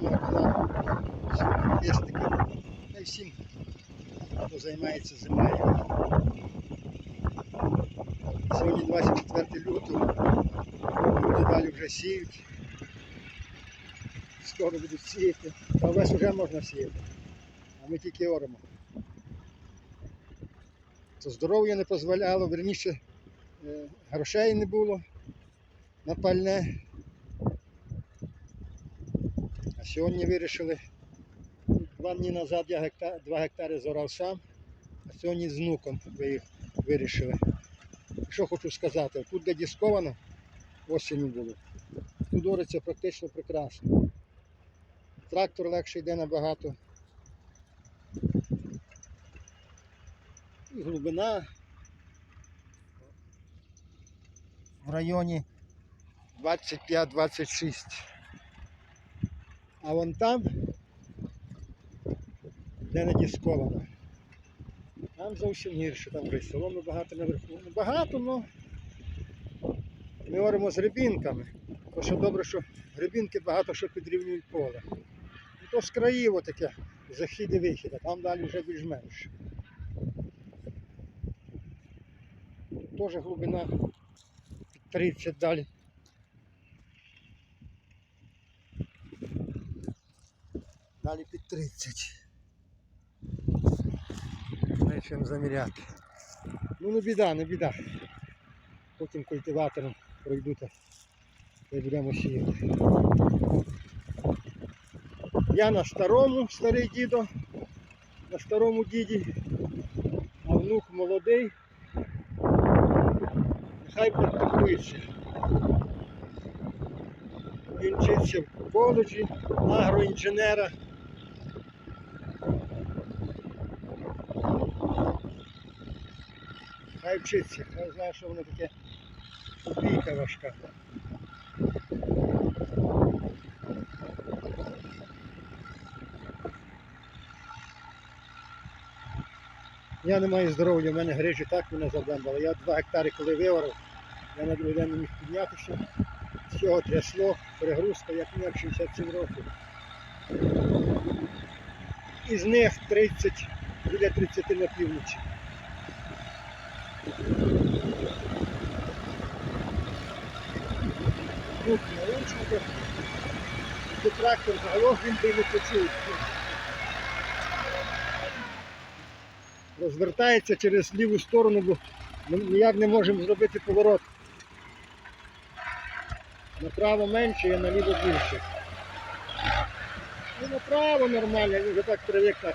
мого каналу. Є таке. Та й всім, хто займається землею. Сьогодні 24 лютого. Люди далі вже сіють. Скоро будуть сіяти. Та весь вже можна сіяти. А ми тільки оремо. То здоров'я не дозволяло, верніше е, грошей не було на пальне. А сьогодні вирішили, два дні назад я гектар, два гектари зорав сам, а сьогодні з внуком ви їх вирішили. Що хочу сказати, тут де дісковано, осінню було. Тут ориться практично прекрасно. Трактор легше йде набагато. І глибина в районі 25-26. А вон там, не дісковано, там зовсім гірше, там вже соломи багато наверху. Ну, багато, але ми оремо з грибінками. То що добре, що грибінки багато що підрівнюють поле. І то з країв отаке, захід і вихід, а там далі вже більш-менш. Теж глибина 30 далі. Далі під 30. Знає чим заміряти. Ну не біда, не біда. Потім культиватором пройду та і будемо сіяти. Я на старому, старий дідо, на старому діді, а внук молодий. Нехай практикується. Він вчиться в коледжі агроінженера. Хай вчиться, хай знає, що воно таке копійка важка. Я не маю здоров'я, в мене грижі так мене задембали. Я два гектари коли виорав, я на другий день не міг піднятися. Всього трясло, перегрузка, як мені 67 років. Із них 30, біля 30 на півночі. Наручники, трактор. Розвертається через ліву сторону, бо ми ніяк не можемо зробити поворот. Направо менше, а наліво більше. Ну направо нормально, він вже так привик так.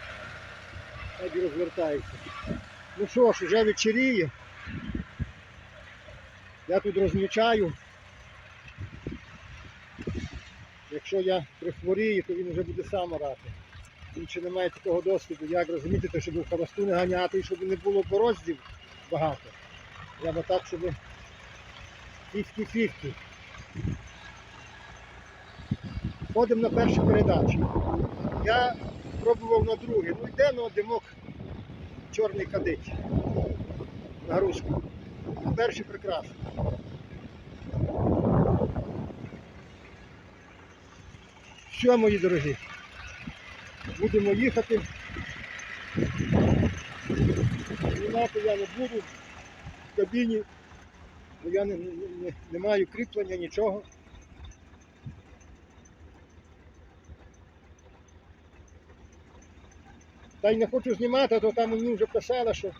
Так і розвертається. Ну що ж, вже вечеріє. Я тут розмічаю. Якщо я прихворію, то він вже буде сам орати. Він ще не має такого досвіду, як розуміти, щоб в хвосту не ганяти і щоб не було бороздів багато. Треба так, щоб 50-50. Ходимо на першу передачу. Я пробував на другий. Ну йде, ну димок чорний кадить. Нагрузку. На перший прекрасно. Що, мої дорогі? Будемо їхати. Знімати я не буду в кабіні, бо я не, не, не, не маю кріплення, нічого. Та й не хочу знімати, а то там мені вже писали, що,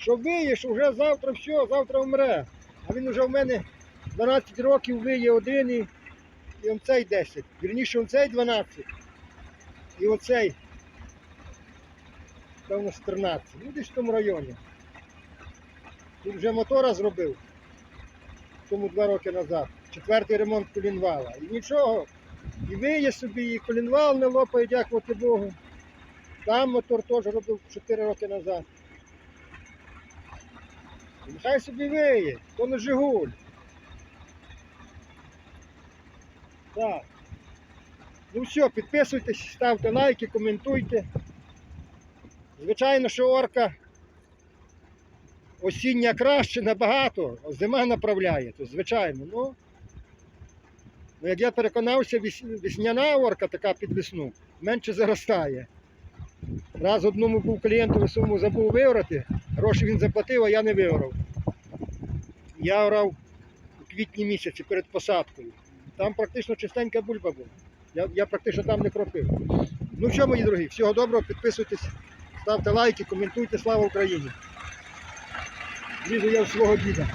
що виє, що вже завтра все, завтра вмре. А він вже в мене 12 років виє один і, і он цей 10. Вірніше, он цей 12. І оцей, певно, з 13. Ну, десь в тому районі. Тут вже мотора зробив. Тому два роки назад. Четвертий ремонт колінвала. І нічого. І виє собі, і колінвал не лопає, дякувати Богу. Там мотор теж робив 4 роки назад. Нехай собі виє, то не Жигуль. Так. Ну все, підписуйтесь, ставте лайки, коментуйте. Звичайно, що орка осіння краще набагато, а зима направляє, то звичайно. Ну, Ну, як я переконався, весняна орка така під весну менше заростає. Раз одному був клієнту суму забув виорати, гроші він заплатив, а я не виграв. Я орав у квітні місяці перед посадкою. Там практично чистенька бульба була. Я, я практично там не кропив. Ну що, мої дорогі, всього доброго, підписуйтесь, ставте лайки, коментуйте, слава Україні. Лізу я в свого діда.